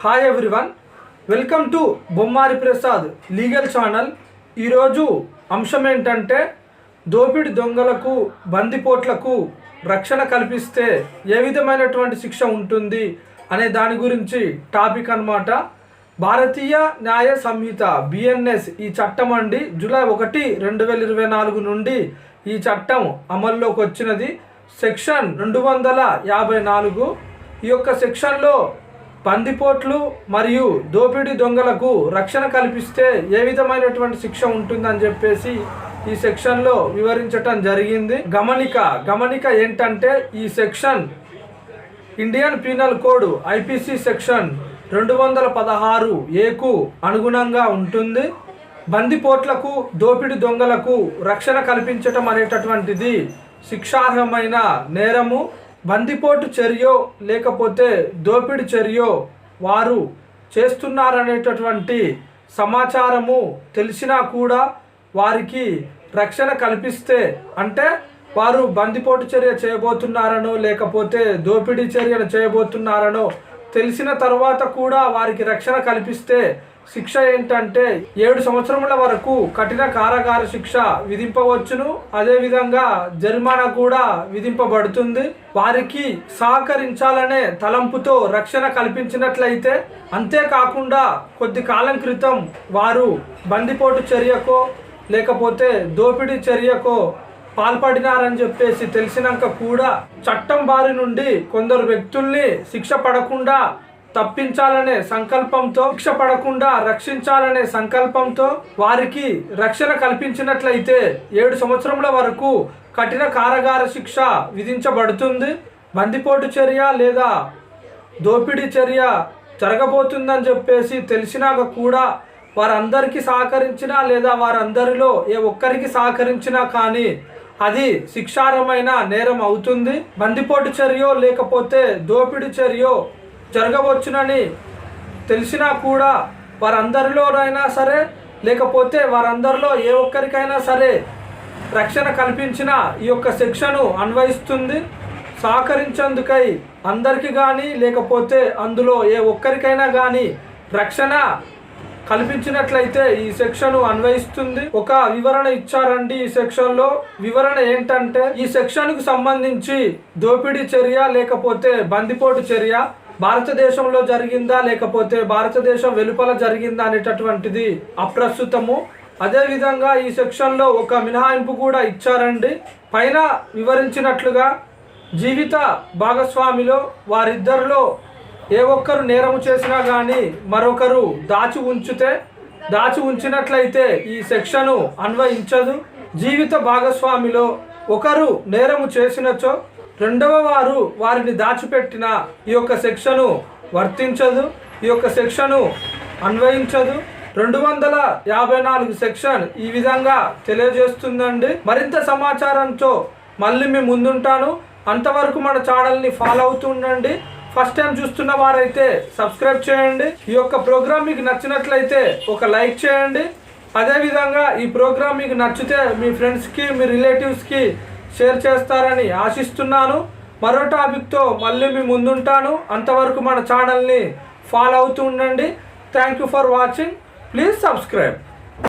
Hi everyone welcome to Bommari Prasad legal channel ఈరోజు అంశం ఏంటంటే దోపిడి దొంగలకు బందిపోట్లకు రక్షణ కల్పిస్తే ఏ విధమైనటువంటి శిక్ష ఉంటుంది అనే దాని గురించి టాపిక్ అన్నమాట. భారతీయ న్యాయ సంహిత బిఎన్ఎస్ ఈ చట్టం అండి. జూలై ఒకటి రెండు వేల ఇరవై నాలుగు నుండి ఈ చట్టం అమల్లోకి వచ్చినది. సెక్షన్ రెండు వందల యాభై నాలుగు ఈ యొక్క సెక్షన్లో బందిపోట్లు మరియు దోపిడీ దొంగలకు రక్షణ కల్పిస్తే ఏ విధమైనటువంటి శిక్ష ఉంటుందని చెప్పేసి ఈ సెక్షన్లో వివరించటం జరిగింది. గమనిక గమనిక ఏంటంటే ఈ section Indian penal code IPC section రెండు వందల పదహారు ఏకు అనుగుణంగా ఉంటుంది. బందిపోట్లకు దోపిడి దొంగలకు రక్షణ కల్పించటం అనేటటువంటిది శిక్షార్హమైన నేరము. బందిపోటు చర్యో లేకపోతే దోపిడి చర్యో వారు చేస్తున్నారనేటటువంటి సమాచారము తెలిసినా కూడా వారికి రక్షణ కల్పిస్తే అంటే వారు బందిపోటు చర్య చేయబోతున్నారనో లేకపోతే దోపిడీ చర్యలు చేయబోతున్నారనో తెలిసిన తర్వాత కూడా వారికి రక్షణ కల్పిస్తే శిక్ష ఏంటంటే ఏడు సంవత్సరముల వరకు కఠిన కారాగార శిక్ష విధింపవచ్చును. అదేవిధంగా జరిమానా కూడా విధింపబడుతుంది. వారికి సహకరించాలనే తలంపుతో రక్షణ కల్పించినట్లయితే అంతేకాకుండా కొద్ది కాలం క్రితం వారు బందిపోటు చర్యకో లేకపోతే దోపిడీ చర్యకో పాల్పడినారని చెప్పేసి తెలిసినాక కూడా చట్టం బారి నుండి కొందరు వ్యక్తుల్ని శిక్ష పడకుండా తప్పించాలనే సంకల్పంతో శిక్ష పడకుండా రక్షించాలనే సంకల్పంతో వారికి రక్షణ కల్పించినట్లయితే ఏడు సంవత్సరముల వరకు కఠిన కారాగార శిక్ష విధించబడుతుంది. బందిపోటు చర్య లేదా దోపిడీ చర్య జరగబోతుందని చెప్పేసి తెలిసినాక కూడా వారందరికీ సహకరించినా లేదా వారందరిలో ఏ ఒక్కరికి సహకరించినా కానీ అది శిక్షారమైన నేరం అవుతుంది. బందిపోటు చర్యో లేకపోతే దోపిడీ చర్యో జరగవచ్చునని తెలిసినా కూడా వారందరిలోనైనా సరే లేకపోతే వారందరిలో ఏ ఒక్కరికైనా సరే రక్షణ కల్పించిన ఈ యొక్క శిక్షను అన్వయిస్తుంది. సహకరించేందుకై అందరికీ కానీ లేకపోతే అందులో ఏ ఒక్కరికైనా కానీ రక్షణ కల్పించినట్లయితే ఈ సెక్షను అన్వయిస్తుంది. ఒక వివరణ ఇచ్చారండి ఈ సెక్షన్లో. వివరణ ఏంటంటే ఈ సెక్షన్కు సంబంధించి దోపిడీ చర్య లేకపోతే బందిపోటు చర్య భారతదేశంలో జరిగిందా లేకపోతే భారతదేశం వెలుపల జరిగిందా అనేటటువంటిది అప్రస్తుతము. అదేవిధంగా ఈ సెక్షన్లో ఒక మినహాయింపు కూడా ఇచ్చారండి. పైన వివరించినట్లుగా జీవిత భాగస్వామిలో వారిద్దరిలో ఏ ఒక్కరు నేరము చేసినా కానీ మరొకరు దాచి ఉంచితే దాచి ఉంచినట్లయితే ఈ సెక్షను అన్వయించదు. జీవిత భాగస్వామిలో ఒకరు నేరము చేసినచో రెండవ వారు వారిని దాచిపెట్టిన ఈ యొక్క శిక్షను వర్తించదు ఈ యొక్క శిక్షను అన్వయించదు. రెండు వందల యాభై నాలుగు సెక్షన్ ఈ విధంగా తెలియజేస్తుందండి. మరింత సమాచారంతో మళ్ళీ మీ ముందుంటాను. అంతవరకు మన ఛానల్ని ఫాలో అవుతుండండి ఫస్ట్ టైం చూస్తున్న వారైతే సబ్స్క్రైబ్ చేయండి. ఈ యొక్క ప్రోగ్రామ్ మీకు నచ్చినట్లయితే ఒక లైక్ చేయండి. అదేవిధంగా ఈ ప్రోగ్రామ్ మీకు నచ్చితే మీ ఫ్రెండ్స్కి మీ రిలేటివ్స్కి షేర్ చేస్తారని ఆశిస్తున్నాను. మరో టాపిక్తో మళ్ళీ మీ ముందుంటాను. అంతవరకు మన ఛానల్ని ఫాలో అవుతూ ఉండండి. Thank you for watching. Please subscribe.